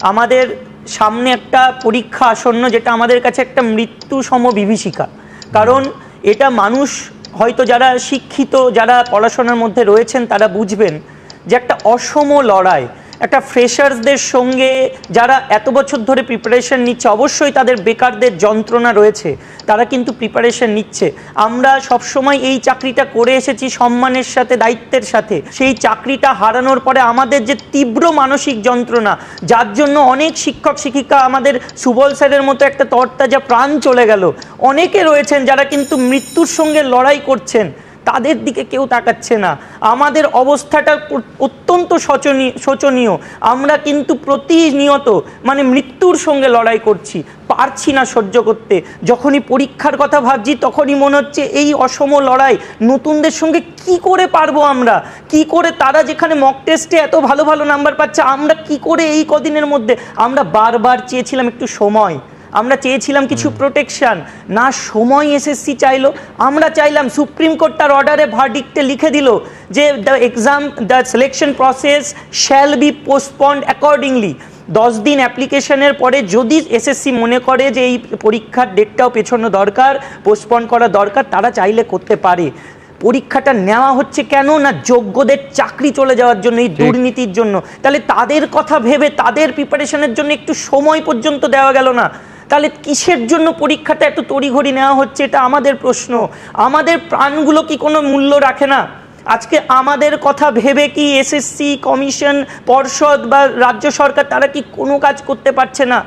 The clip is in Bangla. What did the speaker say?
আমাদের সামনে একটা পরীক্ষা আসন্ন, যেটা আমাদের কাছে একটা মৃত্যু সম বিভীষিকা। কারণ এটা মানুষ, হয়তো যারা শিক্ষিত, যারা পড়াশোনার মধ্যে রয়েছেন, তারা বুঝবেন যে একটা অসম লড়াই। একটা ফ্রেশার্সদের সঙ্গে যারা এত বছর ধরে প্রিপারেশন নিচ্ছে, অবশ্যই তাদের বেকারদের যন্ত্রণা রয়েছে। তারা কিন্তু প্রিপারেশন নিচ্ছে। আমরা সবসময় এই চাকরিটা করে এসেছি সম্মানের সাথে, দায়িত্বের সাথে। সেই চাকরিটা হারানোর পরে আমাদের যে তীব্র মানসিক যন্ত্রণা, যার জন্য অনেক শিক্ষক, শিক্ষিকা আমাদের সুবল স্যারের মতো একটা তরতাজা প্রাণ চলে গেল। অনেকে রয়েছেন যারা কিন্তু মৃত্যুর সঙ্গে লড়াই করছেন। তাদের দিকে কেউ তাকাচ্ছে না। আমাদের অবস্থাটা অত্যন্ত শোচনীয় শোচনীয়। আমরা কিন্তু প্রতিনিয়ত মানে মৃত্যুর সঙ্গে লড়াই করছি, পারছি না সহ্য করতে। যখনই পরীক্ষার কথা ভাবছি, তখনই মনে হচ্ছে এই অসম লড়াই, নতুনদের সঙ্গে কি করে পারব আমরা? কি করে তারা যেখানে মক টেস্টে এত ভালো ভালো নাম্বার পাচ্ছে, আমরা কি করে এই কদিনের মধ্যে? আমরা বারবার চেয়েছিলাম একটু সময়। আমরা চেয়েছিলাম কিছু প্রোটেকশন না সময় এসএসসি চাইলো। আমরা চাইলাম সুপ্রিম কোর্ট তার অর্ডারে ভার্ডিক্টে লিখে দিল যে the exam the selection process shall be postponed accordingly দশ দিন অ্যাপ্লিকেশনের পরে যদি এসএসসি মনে করে যে এই পরীক্ষার ডেটটাও পেছনো দরকার পোস্টপন্ড করা দরকার তারা চাইলে করতে পারে। পরীক্ষাটা নেওয়া হচ্ছে কেন? না যোগ্যদের চাকরি চলে যাওয়ার জন্য এই দুর্নীতির জন্য। তাহলে তাদের কথা ভেবে তাদের প্রিপারেশনের জন্য একটু সময় পর্যন্ত দেওয়া গেল না। তাহলে কিসের জন্য পরীক্ষাটা এত তড়িঘড়ি নেওয়া হচ্ছে? এটা আমাদের প্রশ্ন। আমাদের প্রাণগুলো কি কোনো মূল্য রাখে না? আজকে আমাদের কথা ভেবে কি এসএসসি, কমিশন, পর্ষদ বা রাজ্য সরকার তারা কি কোনো কাজ করতে পারছে না?